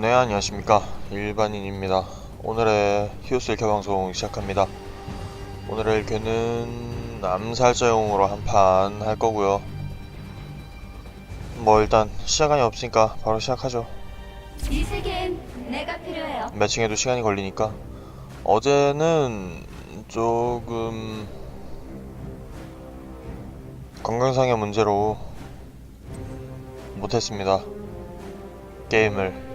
네 안녕하십니까. 일반인입니다. 오늘의 히오스 1켜 방송 시작합니다. 오늘의 1켜는 암살자용으로 한 판 할 거고요. 뭐 일단 시간이 없으니까 바로 시작하죠. 이 세계엔 내가 필요해요. 매칭해도 시간이 걸리니까. 어제는 조금 건강상의 문제로 못했습니다. 게임을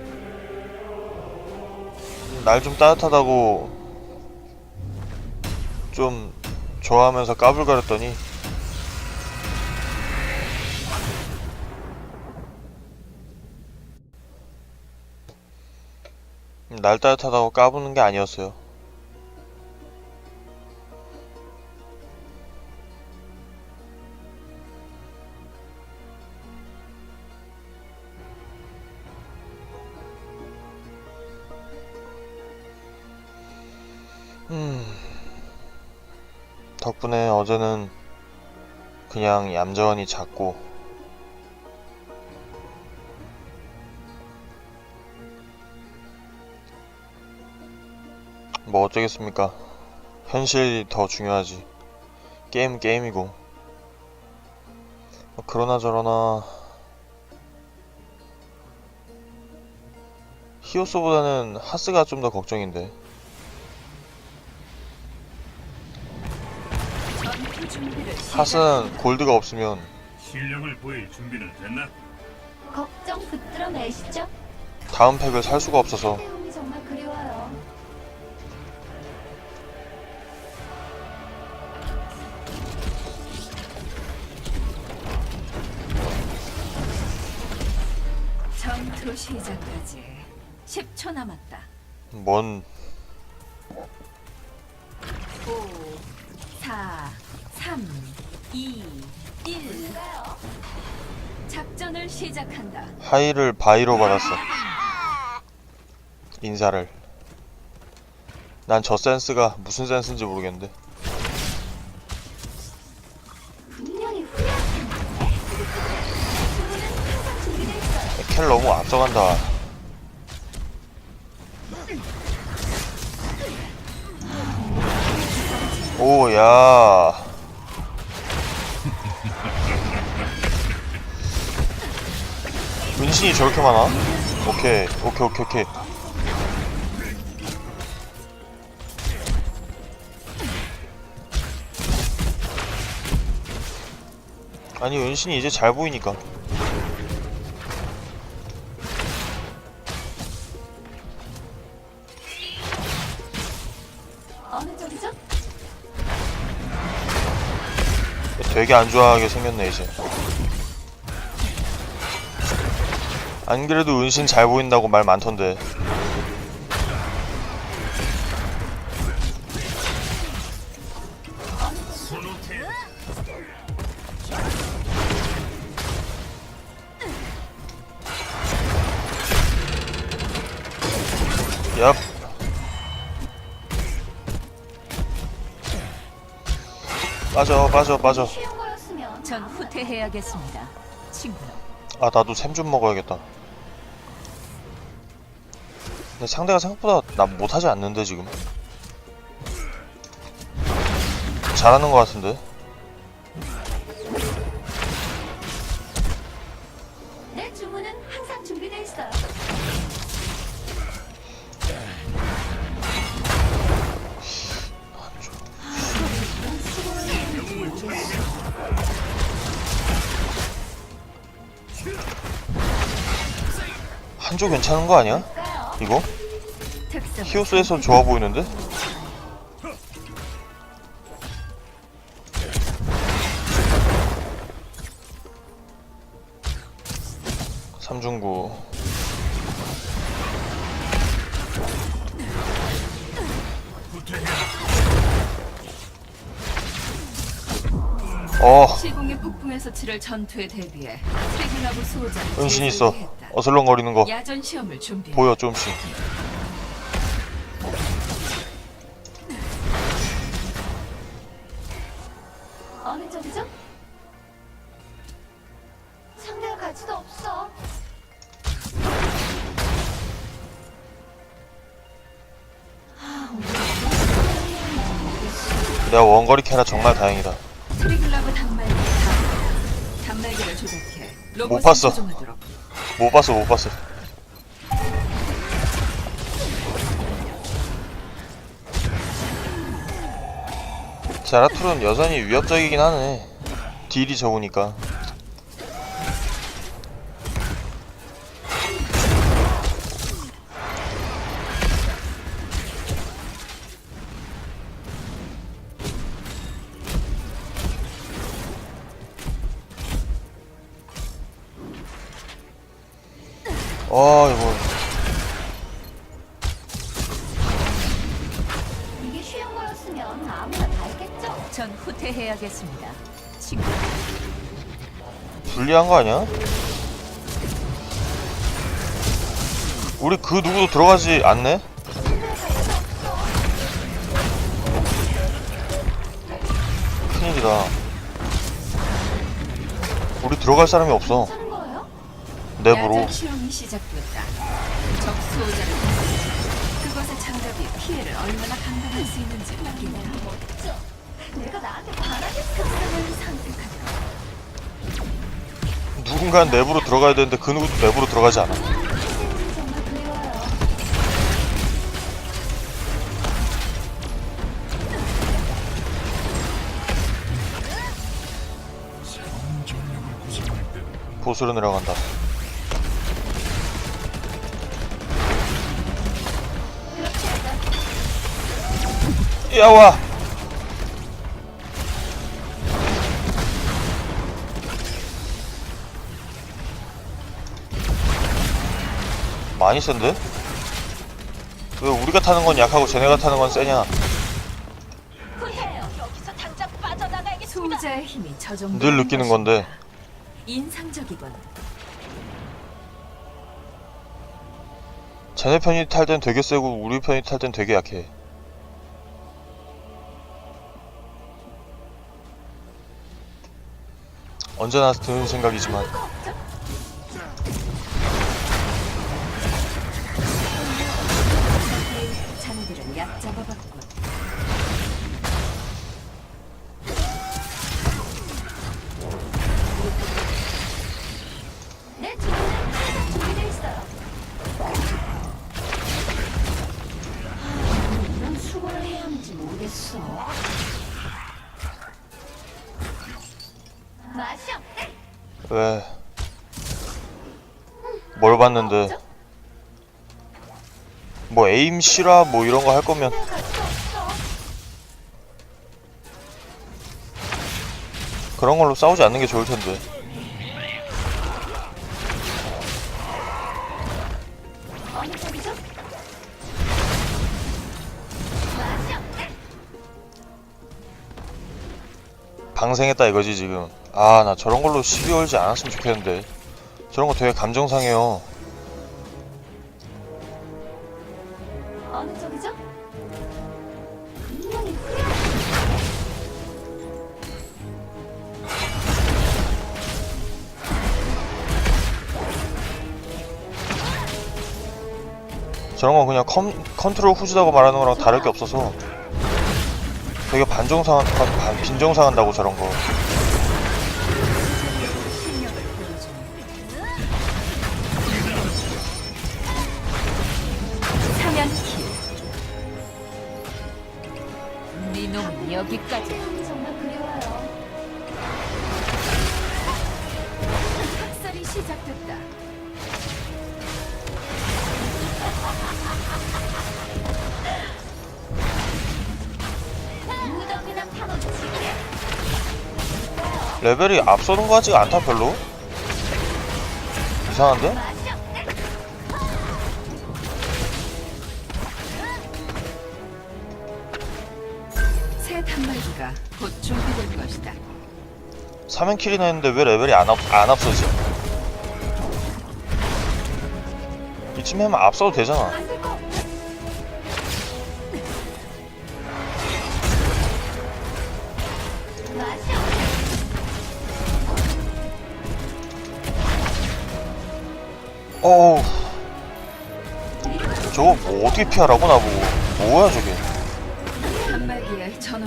날 좀 따뜻하다고 좀 좋아하면서 까불거렸더니 날 따뜻하다고 까부는 게 아니었어요. 덕분에 어제는 그냥 얌전히 잤고, 뭐 어쩌겠습니까? 현실이 더 중요하지. 게임 게임이고. 뭐 그러나 저러나 히오스보다는 하스가 좀 더 걱정인데. 하스는 골드가 없으면 실력을 보일 준비는 됐나? 걱정 붙들어 매시죠. 다음 팩을 살 수가 없어서 태움이 정말 그리워요. 전투 시작까지 10초 남았다. 뭔 5, 4, 3, 2, 1. 작전을 시작한다. 하이를 바이로 받았어. 인사를. 난 저 센스가 무슨 센스인지 모르겠는데. 켈 너무 앞서간다. 오, 야. 은신이 저렇게 많아? 오케이, 오케이, 오케이, 오케이. 아니, 은신이 이제 잘 보이니까. 어느 쪽이죠? 되게 안 좋아하게 생겼네 이제 안 그래도 은신 잘 보인다고 말 많던데 얍 빠져 빠져 빠져 전 후퇴해야겠습니다. 친구요. 아 나도 샘 좀 먹어야겠다 근데 상대가 생각보다 나 못하지 않는데 지금 잘하는 것 같은데 내 주문은 항상 준비돼 있어요. 한조 괜찮은 거 아니야? 이거? 히오스에선 좋아 보이는데? 삼중구 어 북풍에서 치를 전투에 대비해 세균하고 수호자 은신 있어. 어슬렁거리는 거 야전 시험을 준비. 보여 조금씩. 어느 쪽이죠? 상대할 가치도 없어. 내가 원거리 캐라 정말 다행이다. 로봇을 봤어. 못 봤어 못 봤어. 자라툴은 여전히 위협적이긴 하네. 딜이 적으니까. 아 이거 이게 쉬운 거였으면 아무나 다 했겠죠? 전 후퇴해야겠습니다. 친구 불리한 거 아니야? 우리 그 누구도 들어가지 않네? 큰일이다. 우리 들어갈 사람이 없어. 내부로. 실험이 시작됐다. 적 수호자를 통해 그것의 장갑이 피해를 얼마나 감당할 수 있는지 확인해라. 멋져. 내가 나한테 바라겠어. 상을 선택하도록 누군가 내부로 들어가야 되는데 그 누구도 내부로 들어가지 않아. 정말 그리워요. 보수로 내려간다. 야 와. 많이 센데? 왜 우리가 타는 건 약하고 쟤네가 타는 건 세냐? 후퇴해요. 여기서 당장 빠져나가야겠습니다. 수호자의 힘이 저 정도 늘 느끼는 건데 인상적이군. 쟤네 편이 탈 땐 되게 세고 우리 편이 탈 땐 되게 약해. 언제나 드는 생각이지만. 왜? 뭘 봤는데? 뭐 에임 실화 뭐 이런 거 할 거면 그런 걸로 싸우지 않는 게 좋을 텐데. 방생했다 이거지 지금. 아 나 저런 걸로 시비 걸지 않았으면 좋겠는데. 저런 거 되게 감정상해요. 어느 쪽이죠? 분명히. 저런 건 그냥 컨, 컨트롤 후지다고 말하는 거랑 다를 게 없어서 되게 반정상 반, 반- 빈정상한다고 저런 거. 여기까지 정말 그리워요. 학살이 시작됐다 무덤이나. 레벨이 앞서는 거 같지가 않다 별로. 이상한데? 준비될 것이다 3연 킬이나 했는데 왜 레벨이 안, 앞, 안 앞서지? 이쯤 하면 앞서도 되잖아. 어우. 저거 뭐 어떻게 피하라고 나보고. 뭐야 저게.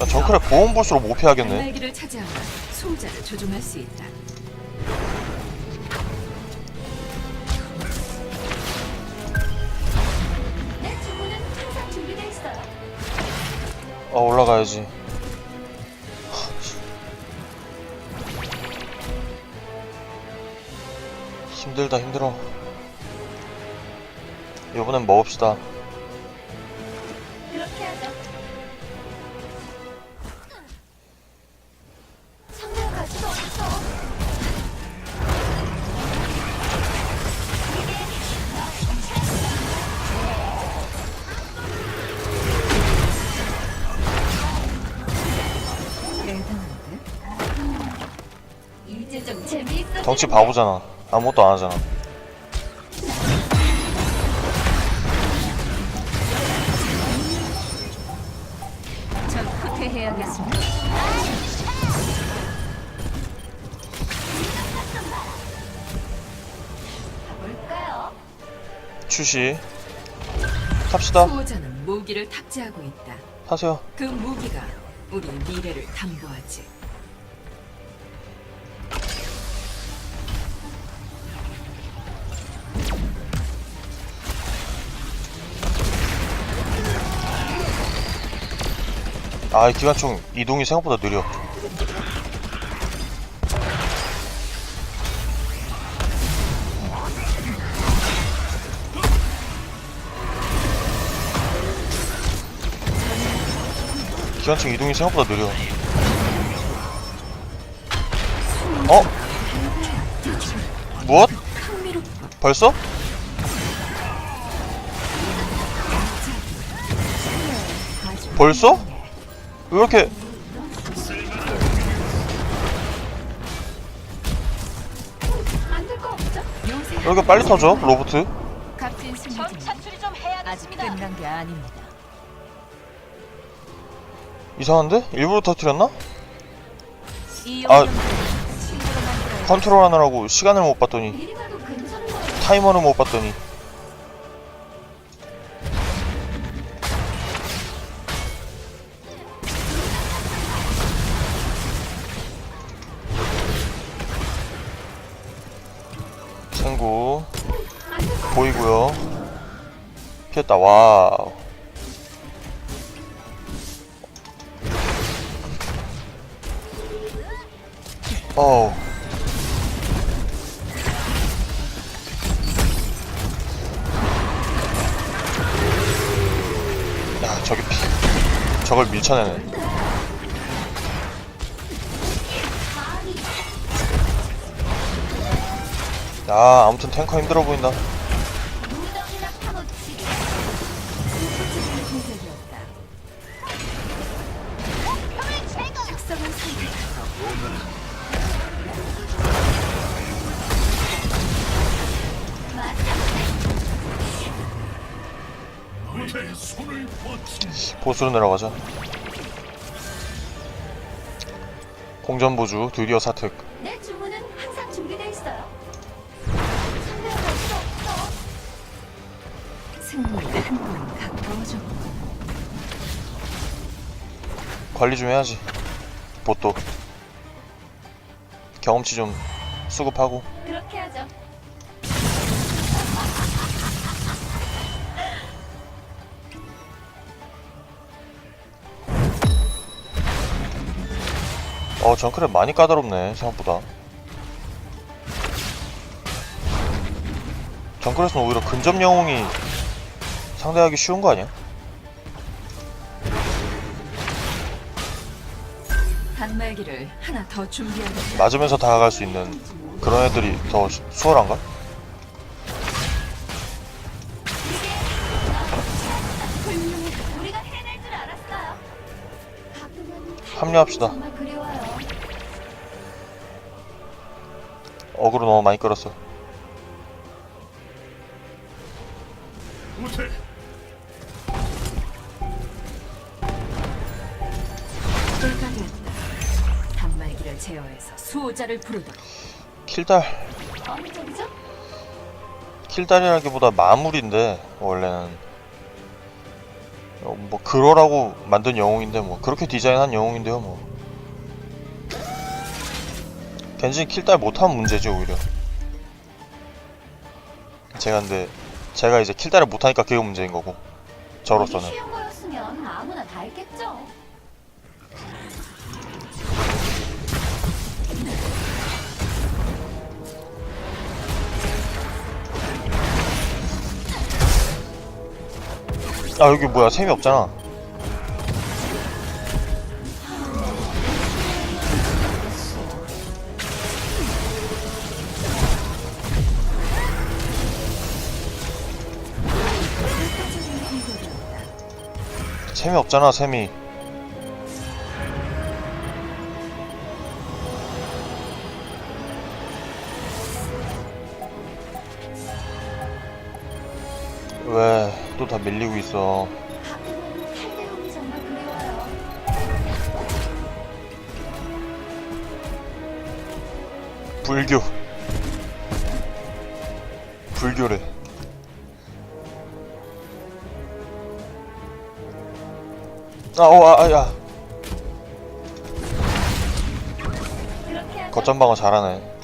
야, 정크랩 보험 볼수록 못 피하겠네. 단말기를 차지하면 수호자를 조종할 수 있다. 내 주문은 항상 준비돼 있어요. 아 올라가야지. 힘들다 힘들어. 이번엔 먹읍시다. 덩치 바보잖아. 아무것도 안 하잖아. 전 후퇴해야겠습니다. 볼까요? 추시. 탑시다. 수호자는 무기를 탑재하고 있다. 타세요. 그 무기가 우리 미래를 담보하지. 아, 이 기관총 이동이 생각보다 느려. 기관총 이동이 생각보다 느려. 어? 무엇? 벌써? 벌써? 왜 이렇게 왜 이렇게 빨리 터져? 로보트? 값진 승리 중 차출이 좀 아직 해야겠습니다. 끝난 게 아닙니다. 이상한데? 일부러 터뜨렸나? 이 아. 영역을 친구로 만들어야 컨트롤 하느라고 시간을 못 봤더니. 타이머를 못 봤더니 피했다 와우. 어우. 야 저기 피 저걸 밀쳐내네. 야 아무튼 탱커 힘들어 보인다 보스로 내려가자 공전보주 드디어 사특 내 주문은 항상 준비돼 있어요. 성장 가치도 없어. 승리가 한번 가까워졌고 관리 좀 해야지 보또 경험치 좀 수급하고 그렇게 하죠. 어 정크랩 많이 까다롭네 생각보다 정크랩은 오히려 근접 영웅이 상대하기 쉬운 거 아니야? 단말기를 하나 더 준비하겠다. 맞으면서 다가갈 수 있는 그런 애들이 더 수- 수월한가? 우리가 해낼 줄 알았어요. 가끔은 합류합시다. 정말 어그로 너무 많이 끌었어 되었다. 단말기를 제어해서 수호자를 부르도록. 킬달 어느? 킬달이라기보다 마무리인데 원래는 어, 뭐 그러라고 만든 영웅인데 뭐 그렇게 디자인한 영웅인데요 뭐 겐진 킬딸 못하면 문제죠 오히려. 제가 근데 제가 이제 킬딸을 못하니까 그게 문제인 거고 저로서는. 쉬운 거였으면 아무나 다 했겠죠. 아 여기 뭐야? 셈이 없잖아 셈이 없잖아 셈이. 왜 또 다 밀리고 있어. 불교. 불교래 아오 아야 그렇게 하자. 거점 방어 잘하네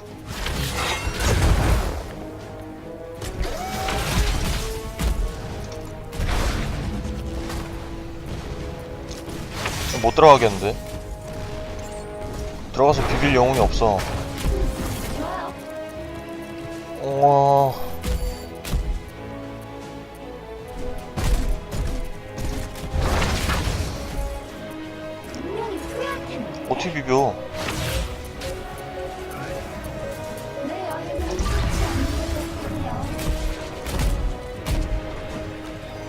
못 들어가겠는데 들어가서 비빌 영웅이 없어. 어... 어떻게 비벼.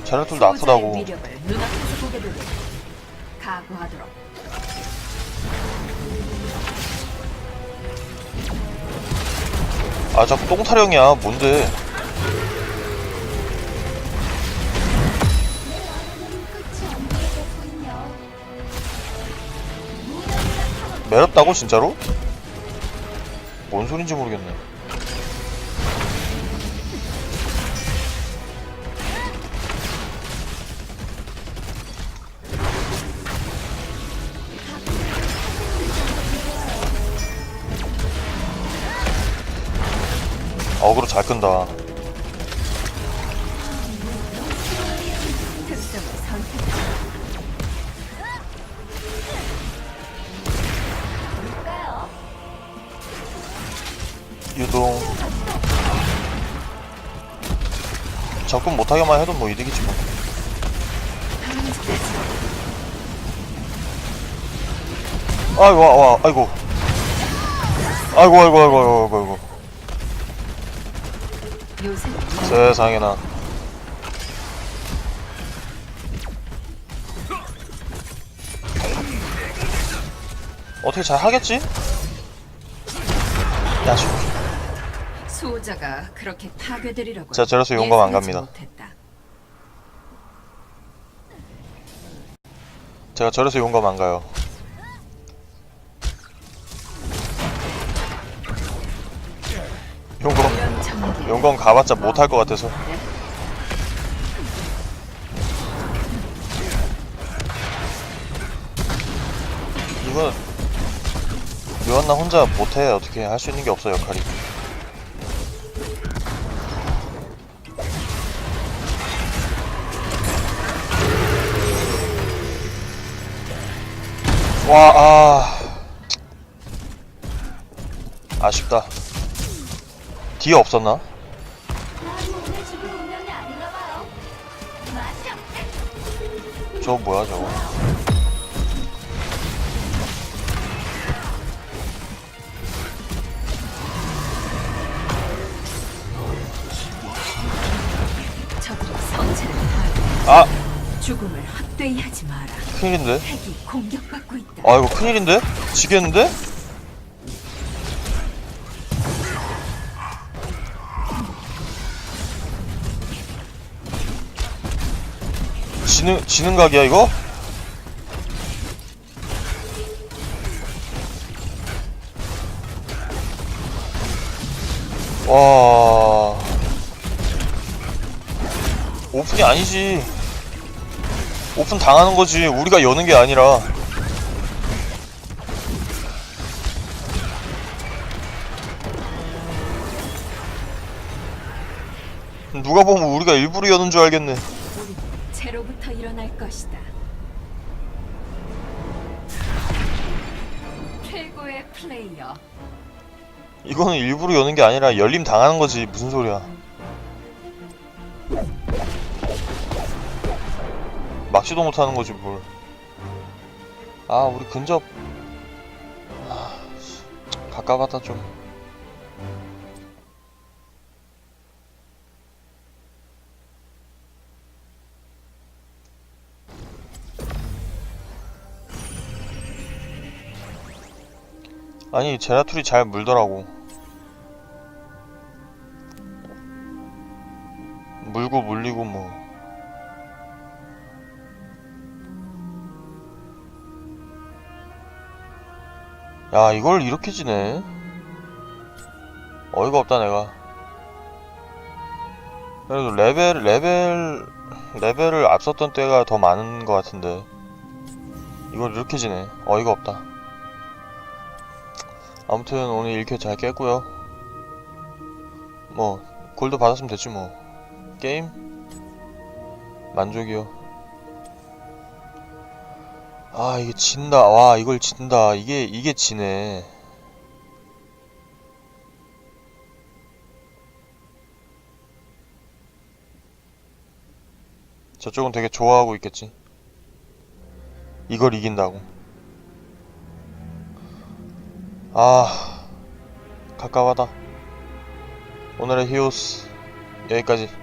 쟤네들 수호자의 나쁘다고 각오하도록. 아 자꾸 똥 타령이야 뭔데 매럽다고 진짜로? 뭔 소린지 모르겠네 어그로 잘 끈다 유동. 접근 못하게만 해도 뭐 이득이지 뭐. 아이고 와, 와 아이고 아이고 아이고 아이고 아이고 아이고. 세상에나. 어떻게 잘 하겠지? 야, 씨. 수호자가 그렇게 파괴되리라고. 자, 저래서 용감 안 예상하지 갑니다. 못했다. 제가 저래서 용감 안 가요. 용감, 이런. 용감 가봤자 못할 것 같아서. 이거 요한나 혼자 못해 어떻게 할 수 있는 게 없어 역할이. 와, 아. 아쉽다. 뒤에 없었나? 저거 뭐야, 저거? 아! 죽음을 하지 마라. 큰일인데? 핵이 공격받고 있다. 아, 이거 큰일인데? 지겠는데? 지능, 지능 각이야, 이거? 와. 오픈이 아니지. 오픈 당하는 거지. 우리가 여는 게 아니라. 누가 보면 우리가 일부러 여는 줄 알겠네. 제로부터 일어날 것이다. 최고의 플레이어. 이거는 일부러 여는 게 아니라 열림 당하는 거지. 무슨 소리야 막지도 못하는 거지 뭘. 아 우리 근접. 아, 씨, 가까웠다 좀. 아니 제라툴이 잘 물더라고. 물고 물 야, 이걸 이렇게 지네. 어이가 없다, 내가. 그래도 레벨, 레벨, 레벨을 앞섰던 때가 더 많은 것 같은데. 이걸 이렇게 지네. 어이가 없다. 아무튼 오늘 1회 잘 깼고요 뭐, 골드 받았으면 됐지 뭐. 게임? 만족이요. 아 이게 진다. 와 이걸 진다. 이게 이게 지네 저쪽은 되게 좋아하고 있겠지? 이걸 이긴다고. 아 가까워다. 오늘의 히오스. 여기까지